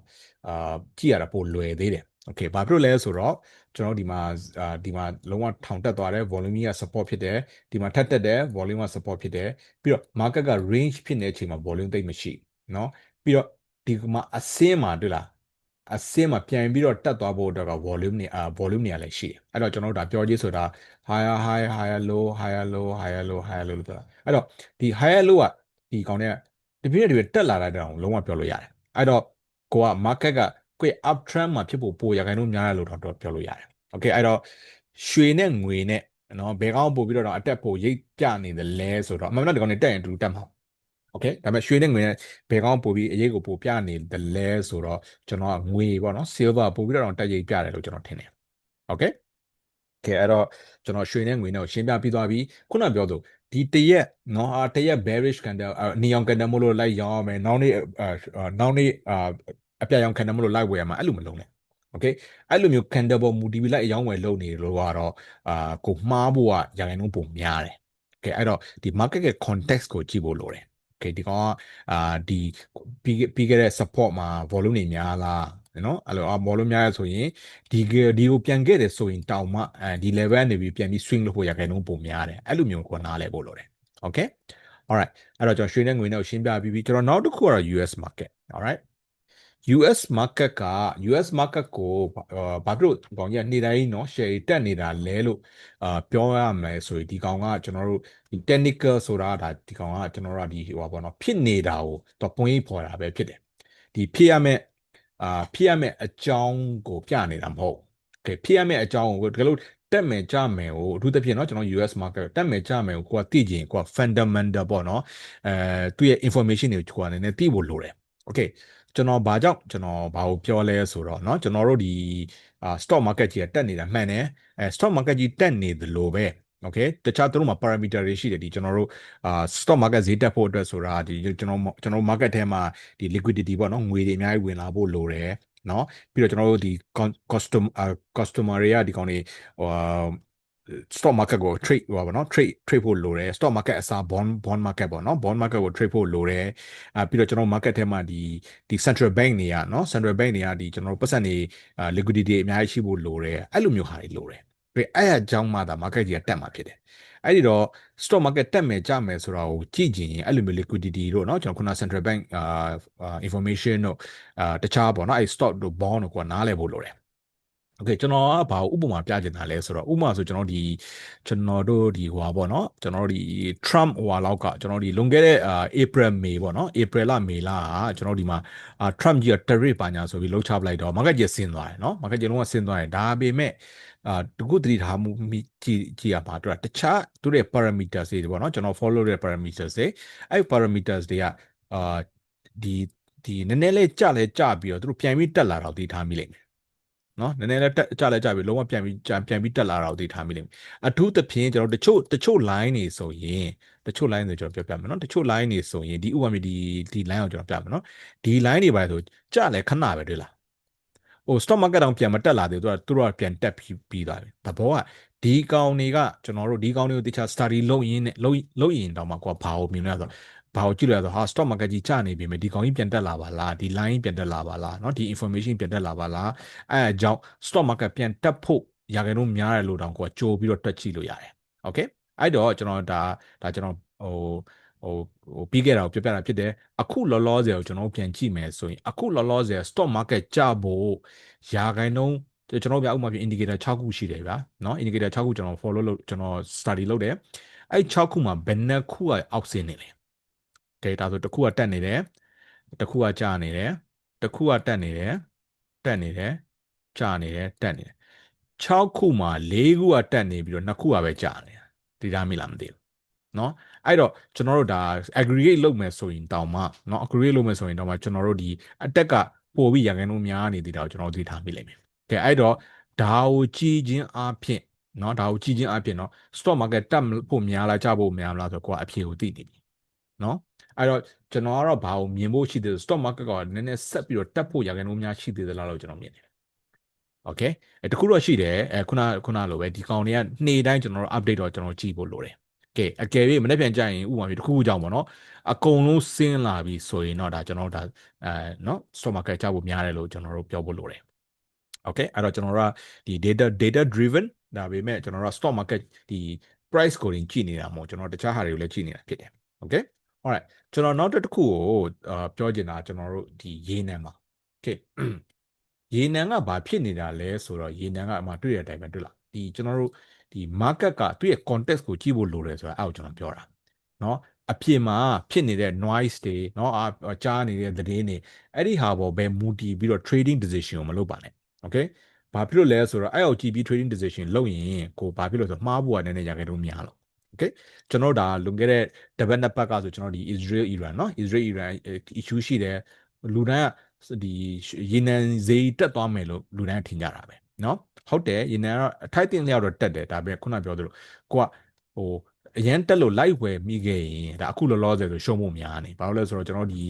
A: အာကြည့်ရတာပိုလွယ်သေးတယ် okay ဘာဖြစ်လို့လဲဆိုတော့ကျွန်တော်ဒီမှာအာဒီမှာလုံးဝထောင်တက်သွားတယ် volume က support ဖြစ်တယ်ဒီမှာထက်တက်တယ် volume က support ဖြစ်တယ်ပြီးတော့ market က range ဖြစ်နေတဲ့အချိန်မှာ volume သိပ်မရှိเนาะပြီးတော့ ဒီမှာအစင်းမှာတွေ့လားအစင်းမှာပြန်ပြီးတော့တက်သွားဖို့အတွက်က volume နေအာ volume နေရာလည်းရှိတယ်အဲ့တော့ကျွန်တော်တို့ဒါပြောကြည့်ဆိုတာ higher high higher low higher low higher low higher low လို့ပြောတာအဲ့တော့ဒီ higher low ကဒီကောင်เนี่ยတပြည့်တပြည့်တက်လာတဲ့တောင်လုံးဝပြောလို့ရတယ်အဲ့တော့ကိုက market က quick up trend မှာဖြစ်ဖို့ပိုရခိုင်လို့များတယ်လို့တော့ပြောလို့ရတယ်။ Okay အဲ့တော့ရွှေနဲ့ငွေနဲ့နော်ဘယ်ကောင်းပို့ပြီးတော့အတက်ဖို့ရိတ်ပြနေတယ်လဲဆိုတော့အမှန်တော့ဒီကောင်နေတက်ရင်တူတက်မှာ။ Okay ဒါပေမဲ့ရွှေနဲ့ငွေနဲ့ဘယ်ကောင်းပို့ပြီးအရေးကိုပို့ပြနေတယ်လဲဆိုတော့ကျွန်တော်ကငွေပေါ့နော် silver ပို့ပြီးတော့တက်ရိတ်ပြတယ်လို့ကျွန်တော်ထင်တယ်။ Okay ကဲအဲ့တော့ကျွန်တော်ရွှေနဲ့ငွေနဲ့ကိုရှင်းပြပြီးသွားပြီခုနပြောသူဒီတရက်နော်အာတရက် bearish candle နီယောင် candle မို့လို့လိုက်ရောင်းရမယ်နောက်နေ့နောက်နေ့အာအပြရောင် candle မို့လို့လိုက်ဝယ်ရမှာအဲ့လိုမလုံးနဲ့ okay အဲ့လိုမျိုး candle ပေါ်မူတည်ပြီးလိုက်အရောင်းဝယ်လုပ်နေလို့ကတော့အာကိုမှားဖို့ကရာခိုင်နှုန်းပုံများတယ် okay အဲ့တော့ဒီ market ရဲ့ context ကိုကြည့်ဖို့လိုတယ် okay ဒီကောင်ကအာဒီပြီးပြီးခဲ့တဲ့ support မှာ volume တွေများလားနော်အဲ့လိုအဘောလုံးများရဆိုရင်ဒီဒီကိုပြန်ခဲ့တယ်ဆိုရင်တောင်မှအဲဒီ level ကနေပြီးပြန်ပြီး swing လုပ်ဖို့ရခိုင်နှုန်းပုံများတယ်အဲ့လိုမျိုးကိုနားလဲဖို့လိုတယ် okay alright အဲ့တော့ကျွန်တော်ရွှေနဲ့ငွေနဲ့ရှင်းပြပြီးပြီကျွန်တော်နောက်တစ်ခုကတော့ US market alright US market က US market ကိုဘာဖြစ်လို့ကောင်ကြီးနေ့တိုင်းเนาะ share တက်နေတာလဲလို့အာပြောရမယ်ဆိုရင်ဒီကောင်ကကျွန်တော်တို့ဒီ technical ဆိုတာဒါဒီကောင်ကကျွန်တော်တို့ဒီဟိုပါပေါ့เนาะဖြစ်နေတာကိုတော့ပွင့်ဖော်တာပဲဖြစ်တယ်ဒီဖြစ်ရမယ့်အာဖြစ်ရမယ့်အကြောင်းကိုပြနေတာမဟုတ်ကဲဖြစ်ရမယ့်အကြောင်းကိုတကယ်လို့တက်မယ်ကြမယ်ကိုအထူးသဖြင့်เนาะကျွန်တော် US market တက်မယ်ကြမယ်ကိုကိုကသိကျင်ကိုက fundamental ပေါ့เนาะအဲသူ့ရဲ့ information တွေကိုကိုကလည်းသိဖို့လိုတယ် okay ကျွန်တော်ဘာကြောင့်ကျွန်တော်ဘာကိုပြောလဲဆိုတော့เนาะကျွန်တော်တို့ဒီအာ stock market ကြီးတက်နေတာမှန်တယ်အဲ stock market ကြီးတက်နေသလိုပဲ okay တခြားသူတို့မှာ parameter တွေရှိတယ်ဒီကျွန်တော်တို့အာ stock market ဈေးတက်ဖို့အတွက်ဆိုတာဒီကျွန်တော်ကျွန်တော် market ထဲမှာဒီ liquidity ပေါ့နော်ငွေတွေအများကြီးဝင်လာဖို့လိုတယ်เนาะပြီးတော့ကျွန်တော်တို့ဒီ custom customer တွေကဒီကောင်တွေဟို stock market ကို trade ဟိုပါเนาะ trade trade ဖို့လိုတယ် stock market အစား bond bond market ပေါ့เนาะ bond market ကို trade ဖို့လိုတယ်အာပြီးတော့ကျွန်တော် market ထဲမှာဒီဒီ central bank တွေကเนาะ central bank တွေကဒီကျွန်တော်ပတ်စံနေ liquidity အများကြီးရှိဖို့လိုတယ်အဲ့လိုမျိုးဟာတွေလိုတယ် ပြီးအဲ့အကြောင်းမှသာ market ကြီးကတက်မှာဖြစ်တယ်အဲ့ဒီတော့ stock market တက်မယ်ကျမယ်ဆိုတာကိုကြည့်ကြည့်ရင်အဲ့လိုမျိုး liquidity တို့เนาะကျွန်တော်ခုန central bank အာ information တို့အာတခြားပေါ့เนาะအဲ့ stock တို့ bond တို့ကိုနားလည်ဖို့လိုတယ် โอเคကျွန်တော်ကဘာဥပမာပြချင်တာလဲဆိုတော့ဥပမာဆိုကျွန်တော်ဒီကျွန်တော်တို့ဒီဟွာပေါ့เนาะကျွန်တော်တို့ဒီ Trump ဟွာလောက်ကကျွန်တော်ဒီလွန်ခဲ့တဲ့အာ April May ပေါ့เนาะ April လ May လကကျွန်တော်ဒီမှာအာ Trump ကြီးက tariff ပါညာဆိုပြီးလှုပ်ချပလိုက်တော့ market ကြီးဆင်းသွားတယ်เนาะ market ကြီးလုံးဝဆင်းသွားတယ်ဒါပေမဲ့အာတခုတတိထားမှုကြည့်ကြည့်ရပါတော့တခြားသူတို့ရဲ့ parameters တွေပေါ့เนาะကျွန်တော် follow တဲ့ parameters တွေအဲ့ parameters တွေကအာဒီဒီနည်းနည်းလေးကြလဲကြပြီးတော့သူတို့ပြန်ပြီးတက်လာတော့တည်ထားမိလိမ့်မယ် နော်နည်းနည်းလေးတက်ကြလဲကြပြီးလုံးဝပြန်ပြီးပြန်ပြီးတက်လာတော့တည်ထားမိလိမ့်မယ်အထူးသဖြင့်ကျွန်တော်တချို့တချို့ line တွေဆိုရင်တချို့ line တွေကျွန်တော်ပြောပြမယ်နော်တချို့ line တွေဆိုရင်ဒီဥပမာဒီဒီ line ကိုကျွန်တော်ပြမယ်နော်ဒီ line တွေပါဆိုကြလဲခဏပဲတွေ့လားဟို stock market တောင်ပြန်မတက်လာသေးဘူးသူကသူတို့ကပြန်တက်ပြီးပြီးသွားပြီသဘောကဒီကောင်တွေကကျွန်တော်တို့ဒီကောင်တွေကိုတခြား study လုပ်ရင်းနဲ့လုပ်လုပ်ရင်တောင်မှကိုကဘာကိုမြင်လဲဆိုတော့ ဘာကိုကြည့်လဲဆိုတော့ဟာ stock market ကြီးကျနေပြီမယ်ဒီကောင်ကြီးပြန်တက်လာပါလားဒီ line ပြန်တက်လာပါလားเนาะဒီ information ပြန်တက်လာပါလားအဲအကြောင်း stock market ပြန်တက်ဖို့ရာခိုင်နှုန်းများတယ်လို့တောင်ကိုကကြိုးပြီးတော့တွက်ကြည့်လို့ရတယ် okay အဲ့တော့ကျွန်တော်ဒါဒါကျွန်တော်ဟိုဟိုဟိုပြီးခဲ့တာကိုပြောပြတာဖြစ်တယ်အခုလောလောဆယ်ကိုကျွန်တော်ပြန်ကြည့်မယ်ဆိုရင်အခုလောလောဆယ် stock market ကျဖို့ရာခိုင်နှုန်းကျွန်တော်ပြဥပမာပြ indicator 6ခုရှိတယ်ဗျာเนาะ indicator 6ခုကျွန်တော် follow လုပ်ကျွန်တော် study လုပ်တယ်အဲ့6ခုမှာဘယ်နှခုကအောက်ဆင်းနေလဲ data ဆိုတစ်ခုကတက်နေတယ်တစ်ခုကကျနေတယ်တစ်ခုကတက်နေတယ်တက်နေတယ်ကျနေတယ်တက်နေတယ်6ခုမှာ4ခုကတက်နေပြီးတော့2ခုကပဲကျနေတယ်ဒီသားမိလားမသိဘူးเนาะအဲ့တော့ကျွန်တော်တို့ဒါ aggregate လုပ်မယ်ဆိုရင်တောင်မှเนาะ aggregate လုပ်မယ်ဆိုရင်တောင်မှကျွန်တော်တို့ဒီအတက်ကပို့ပြီးရန်ကုန်များနေသေးတာကိုကျွန်တော်သိထားမိလိမ့်မယ်ကဲအဲ့တော့ဒါကိုကြည်ချင်းအဖြစ်เนาะဒါကိုကြည်ချင်းအဖြစ်เนาะ stock market တက်ဖို့များလားကျဖို့များလားဆိုတော့ကိုကအဖြေကိုသိနေပြီเนาะ အဲ့တော့ကျွန်တော်ကတော့ဘာကိုမြင်ဖို့ရှိသေးတယ် stock market ကနည်းနည်းဆက်ပြီးတော့တက်ဖို့ရန်ကုန်များရှိသေးသလားလို့ကျွန်တော်မြင်တယ်โอเคအဲတခုတော့ရှိတယ်အဲခုနခုနလိုပဲဒီကောင်တွေကနေ့တိုင်းကျွန်တော်တို့ update တော့ကျွန်တော်ကြည့်ဖို့လိုတယ်ကဲအကယ်၍မနေ့ပြန်ကြရင်ဥပမာပြတခုခုကြောင့်ပေါ့နော်အကုန်လုံးဆင်းလာပြီဆိုရင်တော့ဒါကျွန်တော်တို့ဒါအဲနော် stock market ကြောက်ဖို့များတယ်လို့ကျွန်တော်တို့ပြောဖို့လိုတယ် okay အဲ့တော့ကျွန်တော်တို့ကဒီ data data driven ဒါပေမဲ့ကျွန်တော်တို့ stock market ဒီ price coding ကြည့်နေတာမဟုတ်ကျွန်တော်တခြားဟာတွေကိုလည်းကြည့်နေတာဖြစ်တယ် okay alright ကျွန်တော်နောက်တစ်ခုကိုအာပြောချင်တာကျွန်တော်တို့ဒီရေနံမှာ okay ရေနံကဘာဖြစ်နေတာလဲဆိုတော့ရေနံကအမှတွေ့တဲ့အတိုင်းပဲတွေ့လားဒီကျွန်တော်တို့ဒီ market ကသူ့ရဲ့ context ကိုကြည့်ဖို့လိုတယ်ဆိုတာအဲ့ကိုကျွန်တော်ပြောတာเนาะအပြင်မှာဖြစ်နေတဲ့ noise တွေเนาะအာကြားနေတဲ့သတင်းတွေအဲ့ဒီဟာပေါ်ပဲမူတည်ပြီးတော့ trading decision ကိုမလုပ်ပါနဲ့ okay ဘာဖြစ်လို့လဲဆိုတော့အဲ့ကိုကြည့်ပြီး trading decision လုပ်ရင်ကိုဘာဖြစ်လို့ဆိုတော့မှားဖို့ကနည်းနည်းရခဲ့တော့များလို့ okay ကျွန်တော်ဒါလွန်ခဲ့တဲ့တပတ်နှစ်ပတ်ကဆိုကျွန်တော်ဒီ Israel Iran เนาะ Israel Iran issue ရှိတယ်လူတိုင်းကဒီရေနံဈေးတက်သွားမယ်လို့လူတိုင်းထင်ကြတာပဲเนาะဟုတ်တယ်ရေနံကတော့အထိုက်တင်လျောက်တော့တက်တယ်ဒါပေမဲ့ခုနပြောသလိုကိုကဟိုအရန်တက်လို့လိုက်ဝယ်မိခဲ့ရင်ဒါအခုလောလောဆယ်ဆိုရှုံးဖို့များနေဘာလို့လဲဆိုတော့ကျွန်တော်ဒီ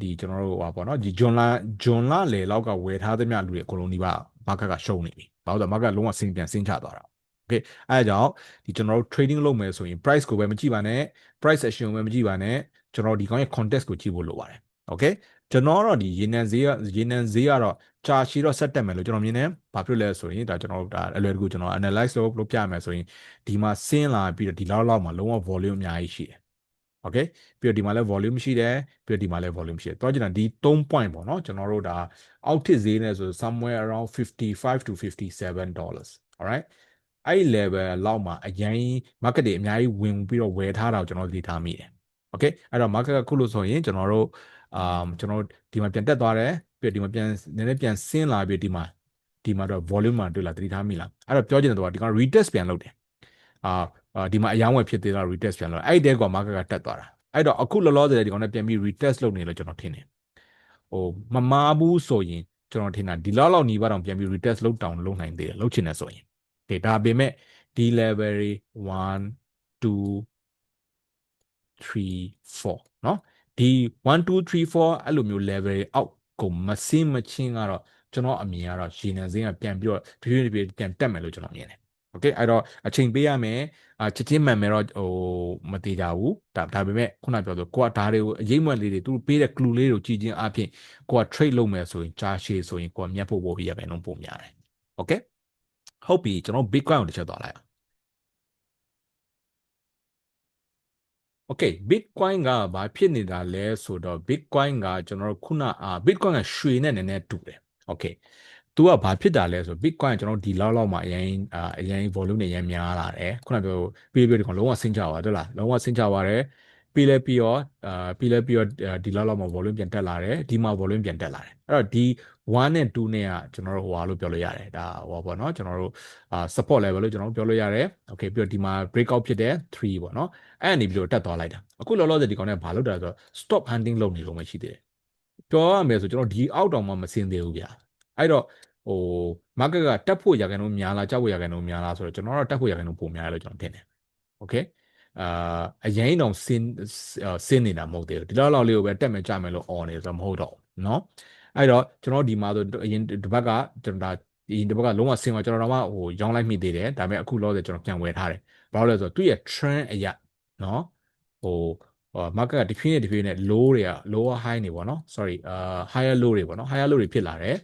A: ဒီကျွန်တော်တို့ဟောပေါ့နော်ဒီဂျွန်လာဂျွန်လာလေလောက်ကဝယ်ထားသမျှလူတွေအကုန်လုံးဒီပါမာကတ်ကရှုံးနေပြီဘာလို့လဲမာကတ်လုံးဝဆင်းပြန်ဆင်းချသွားတာ okay အဲအကြောင်းဒီကျွန်တော်တို့ trading လုပ်မယ်ဆိုရင် price ကိုပဲမကြည့်ပါနဲ့ price action ကိုပဲမကြည့်ပါနဲ့ကျွန်တော်ဒီကောင်ရဲ့ context ကိုကြည့်ဖို့လိုပါတယ် okay ကျွန်တော်တော့ဒီရေနံဈေးရေနံဈေးကတော့ကြာရှည်တော့ဆက်တက်မယ်လို့ကျွန်တော်မြင်တယ်။ဘာဖြစ်လဲဆိုရင်ဒါကျွန်တော်ဒါအလွယ်တကူကျွန်တော် analyze လုပ်လို့ပြမယ်ဆိုရင်ဒီမှာဆင်းလာပြီးတော့ဒီလောက်လောက်မှာလုံးဝ volume အများကြီးရှိတယ်။ Okay ပြီးတော့ဒီမှာလည်း volume ရှိတယ်ပြီးတော့ဒီမှာလည်း volume ရှိတယ်။တော့ကျွန်တော်ဒီ3 point ပေါ့နော်ကျွန်တော်တို့ဒါအောက်ထစ်ဈေးနဲ့ဆို somewhere around 55 to 57 dollars alright အဲ့ level လောက်မှာအရင် market တွေအများကြီးဝင်ပြီးတော့ဝယ်ထားတာကိုကျွန်တော်သိထားမိတယ်။ Okay အဲ့တော့ market ကခုလို့ဆိုရင်ကျွန်တော်တို့အာကျွန်တော်ဒီမှာပြန်တက်သွားတယ်ပြီးတော့ဒီမှာပြန်နည်းနည်းပြန်ဆင်းလာပြီးဒီမှာဒီမှာတော့ volume မှာတွေ့လာသတိထားမိလားအဲ့တော့ပြောချင်တဲ့တော့ဒီကောင် retest ပြန်လုပ်တယ်အာဒီမှာအယောင်းဝယ်ဖြစ်သေးတာ retest ပြန်လုပ်အဲ့ဒီတဲကွာ market ကတက်သွားတာအဲ့တော့အခုလောလောဆယ်ဒီကောင်နဲ့ပြန်ပြီး retest လုပ်နေလို့ကျွန်တော်ထင်တယ်ဟိုမမားဘူးဆိုရင်ကျွန်တော်ထင်တာဒီလောက်လောက်နီးပါတော့ပြန်ပြီး retest လုပ်တောင်လုပ်နိုင်သေးတယ်လုပ်ချင်တယ်ဆိုရင် ဒီဒါပေမဲ့ဒီ level 1 2 3 4เนาะဒီ1 2 3 4အဲ့လိုမျိုး level အောက်ကိုမစင်းမချင်းကတော့ကျွန်တော်အမြင်ကတော့ရေနံစင်းကပြန်ပြီးတော့ဖြည်းဖြည်းပြန်တက်မယ်လို့ကျွန်တော်မြင်တယ်โอเคအဲ့တော့အချိန်ပေးရမယ်အာချက်ချင်းမှန်မယ်တော့ဟိုမသေးကြဘူးဒါဒါပေမဲ့ခုနပြောဆိုကိုကဒါတွေကိုအရေးမွက်လေးတွေသူပေးတဲ့ clue လေးတွေကိုကြည့်ချင်းအပြင်ကိုက trade လုပ်မယ်ဆိုရင်ကြာရှည်ဆိုရင်ကိုကမြတ်ဖို့ပို့ပြီးရမယ်လုံးပုံများတယ်โอเค ဟုတ်ပြီကျွန်တော် Bitcoin ကိုတစ်ချက်သွားလိုက်အောင် Okay Bitcoin ကဘာဖြစ်နေတာလဲဆိုတော့ Bitcoin ကကျွန်တော်တို့ခုနအာ Bitcoin ကရွှေနဲ့နည်းနည်းတူတယ် Okay သူကဘာဖြစ်တာလဲဆို Bitcoin ကျွန်တော်ဒီလောက်လောက်မှာအရင်အာအရင် volume နဲ့အရင်များလာတယ်ခုနပြောပြီးပြီးဒီကောင်လုံးဝဆင်းကြပါတော့လားလုံးဝဆင်းကြပါတယ် ပြီးလဲပြီးတော့အာပြီးလဲပြီးတော့ဒီလောက်လောက်မှာ volume ပြန်တက်လာတယ်ဒီမှာ volume ပြန်တက်လာတယ်အဲ့တော့ဒီ1နဲ့2နဲ့ကကျွန်တော်တို့ဟိုဟာလို့ပြောလို့ရတယ်ဒါဟိုပါပေါ့နော်ကျွန်တော်တို့အာ support level လို့ကျွန်တော်တို့ပြောလို့ရတယ် okay ပြီးတော့ဒီမှာ breakout ဖြစ်တဲ့3ပေါ့နော်အဲ့အနေပြီးတော့တက်သွားလိုက်တာအခုလောလောဆယ်ဒီကောင်နဲ့ဘာလုပ်တာဆိုတော့ stop hunting လုပ်နေလို့မရှိသေးတယ်ပြောရမယ်ဆိုကျွန်တော်ဒီအောက်တောင်မှမစင်းသေးဘူးဗျာအဲ့တော့ဟို market ကတက်ဖို့ရကန်လို့များလားကြောက်ဖို့ရကန်လို့များလားဆိုတော့ကျွန်တော်တို့တက်ဖို့ရကန်လို့ပုံများတယ်လို့ကျွန်တော်ထင်တယ် okay အာအရင်တော့စင်းစင်းနေတာမဟုတ်သေးဘူးဒီလောက်လောက်လေးကိုပဲတက်မယ်ကြမယ်လို့ on နေဆိုတော့မဟုတ်တော့ဘူးเนาะအဲ့တော့ကျွန်တော်ဒီမှာဆိုအရင်ဒီဘက်ကကျွန်တော်ဒါဒီဒီဘက်ကလုံးဝဆင်းသွားကျွန်တော်တော့မှဟိုရောင်းလိုက်မိသေးတယ်ဒါပေမဲ့အခုလောဆယ်ကျွန်တော်ပြန်ဝယ်ထားတယ်ဘာလို့လဲဆိုတော့သူ့ရဲ့ trend အရာเนาะဟိုဟို market ကတစ်ဖြည်းနဲ့တစ်ဖြည်းနဲ့ low တွေက lower high နေပေါ့နော် sorry အာ higher low တွေပေါ့နော် higher low တွေဖြစ်လာတယ်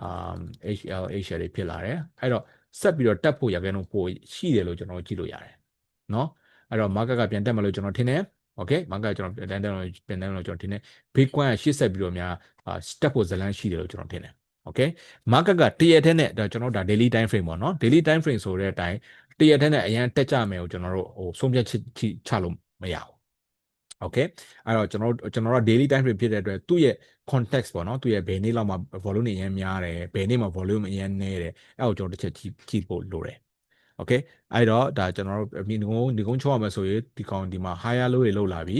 A: အာ HL HL တွေဖြစ်လာတယ်အဲ့တော့ဆက်ပြီးတော့တက်ဖို့ရခဲ့တော့ပိုရှိတယ်လို့ကျွန်တော်ကြည့်လို့ရတယ်เนาะ အဲ့တော့ market ကပြန်တက်မယ်လို့ကျွန်တော်ထင်တယ် okay market ကကျွန်တော်ပြန်တက်လို့ပြန်တက်လို့ကျွန်တော်ထင်တယ် bitcoin ကရှေ့ဆက်ပြီးတော့များအာ step ဖို့ဇလန်းရှိတယ်လို့ကျွန်တော်ထင်တယ် okay market ကတရက်ထဲနဲ့ဒါကျွန်တော်ဒါ daily time frame ပေါ့နော် daily time frame ဆိုတဲ့အတိုင်းတရက်ထဲနဲ့အရင်တက်ကြမယ်ကိုကျွန်တော်တို့ဟိုဆုံးဖြတ်ချလို့မရဘူး okay အဲ့တော့ကျွန်တော်တို့ကျွန်တော်တို့ daily time frame ဖြစ်တဲ့အတွက်သူ့ရဲ့ context ပေါ့နော်သူ့ရဲ့ဘယ်နေ့လောက်မှာ volume တွေအရင်များတယ်ဘယ်နေ့မှာ volume အရင်နည်းတယ်အဲ့ကိုကျွန်တော်တစ်ချက်ကြည့်ကြည့်ဖို့လိုတယ် okay အဲ့တော့ဒါကျွန်တော်တို့ဒီကုန်းဒီကုန်းချောရမယ်ဆိုရင်ဒီကောင်ဒီမှာ higher low တွေလောက်လာပြီ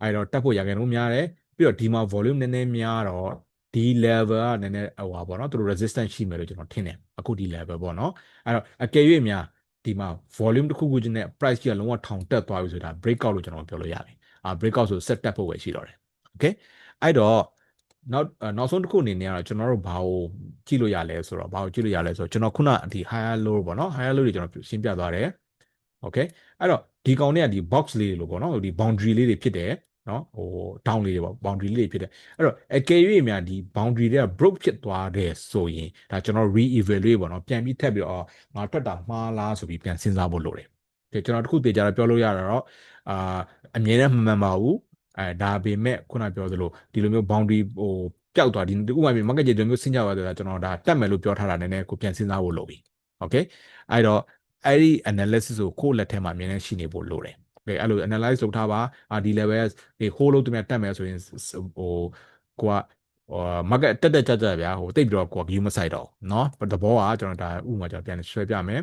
A: အဲ့တော့တက်ဖို့ရခဲ့လို့များတယ်ပြီးတော့ဒီမှာ volume နည်းနည်းများတော့ဒီ level ကနည်းနည်းဟိုပါပေါ့နော်သူတို့ resistance ရှိမယ်လို့ကျွန်တော်ထင်တယ်အခုဒီ level ပေါ့နော်အဲ့တော့အကယ်၍များဒီမှာ volume တစ်ခုခုချင်းနဲ့ price ကြီးကလုံးဝထောင်တက်သွားပြီဆိုတာ breakout လို့ကျွန်တော်ပြောလို့ရပြီအာ breakout ဆို set တက်ဖို့ပဲရှိတော့တယ် okay အဲ့တော့ နောက်နောက်ဆုံးတစ်ခုအနေနဲ့ကတော့ကျွန်တော်တို့ဘာကိုကြည့်လို့ရလဲဆိုတော့ဘာကိုကြည့်လို့ရလဲဆိုတော့ကျွန်တော်ခုနဒီ higher low ပေါ့နော် higher low တွေကျွန်တော်ရှင်းပြသွားတယ် okay အဲ့တော့ဒီကောင်တွေကဒီ box လေးတွေလို့ပေါ့နော်ဒီ boundary လေးတွေဖြစ်တယ်နော်ဟို down လေးတွေပေါ့ boundary လေးတွေဖြစ်တယ်အဲ့တော့အကယ်၍များဒီ boundary တွေက broke ဖြစ်သွားတယ်ဆိုရင်ဒါကျွန်တော် re-evaluate ပေါ့နော်ပြန်ပြီးထပ်ပြီးတော့ငါထွက်တာမှားလားဆိုပြီးပြန်စဉ်းစားဖို့လိုတယ်ဒီကျွန်တော်တခုတေချာတော့ပြောလို့ရတာတော့အာအမြဲတမ်းမမှန်ပါဘူး အဲဒါပေမဲ့ခုနပြောသလိုဒီလိုမျိုး boundary ဟိုပျောက်သွားဒီဥပမာ market ကြီးဒီလိုမျိုးဆင်းကြသွားတယ်ကျွန်တော်ဒါတက်မယ်လို့ပြောထားတာနည်းနည်းကိုပြန်စဉ်းစားဖို့လိုပြီ okay အဲ့တော့အဲ့ဒီ analysis ကိုကိုယ့်လက်ထဲမှာအမြဲတမ်းရှိနေဖို့လိုတယ်ကဲအဲ့လို analyze လုပ်ထားပါအာဒီ level ဒီ hold လို့သူများတက်မယ်ဆိုရင်ဟိုကိုကဟို market တက်တက်ကြကြဗျာဟိုတိတ်ပြီးတော့ကိုက view မဆိုင်တော့เนาะသဘောကကျွန်တော်ဒါဥပမာကျွန်တော်ပြန်ဆွဲပြမယ်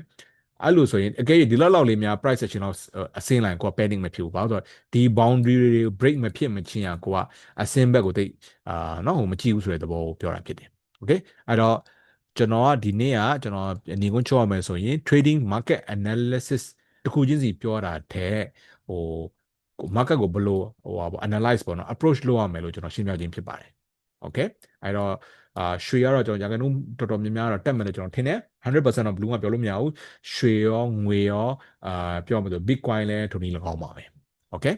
A: အဲ့လိုဆိုရင်အကယ်၍ဒီလောက်လောက်လေးများ price section တော့အစင်းလိုက်ကိုက padding မဖြစ်ဘူးဘာလို့ဆိုတော့ဒီ boundary တွေ break မဖြစ်မချင်းอ่ะကိုကအစင်းဘက်ကိုတိတ်အာเนาะဟိုမကြည့်ဘူးဆိုတဲ့သဘောကိုပြောတာဖြစ်တယ် okay အဲ့တော့ကျွန်တော်ကဒီနေ့ကကျွန်တော်နေကုန်းချောရမယ်ဆိုရင် trading market analysis တခုချင်းစီပြောတာတဲ့ဟို market ကိုဘယ်လိုဟိုပါ analyze ပေါ့နော် approach လုပ်ရမယ်လို့ကျွန်တော်ရှင်းပြခြင်းဖြစ်ပါတယ် okay အဲ့တော့အာရွှေကတော့ကျွန်တော်ရာခိုင်နှုန်းတော်တော်များများတော့တက်မယ်လို့ကျွန်တော်ထင်တယ် 100%တော့ blue ကပြောလို့မရဘူးရွှေရောငွေရောအာပြောမှဆို bitcoin လဲထုံနေ၎င်းပါပဲ okay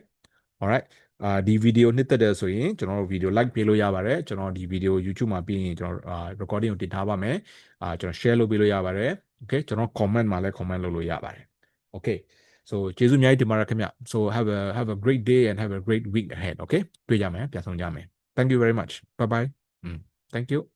A: alright အာဒီဗီဒီယိုနှစ်သက်တယ်ဆိုရင်ကျွန်တော်တို့ဗီဒီယို like ပေးလို့ရပါတယ်ကျွန်တော်ဒီဗီဒီယို YouTube မှာပြီးရင်ကျွန်တော်အာ recording ကိုတင်ထားပါမယ်အာကျွန်တော် share လုပ်ပေးလို့ရပါတယ် okay ကျွန်တော် comment မှာလည်း comment လုပ်လို့ရပါတယ် okay so ကျေးဇူးအများကြီးတင်ပါတယ်ခင်ဗျ so have a have a great day and have a great week ahead okay တွေ့ကြမယ်ပြန်ဆောင်ကြမယ် thank you very much bye bye mm, thank you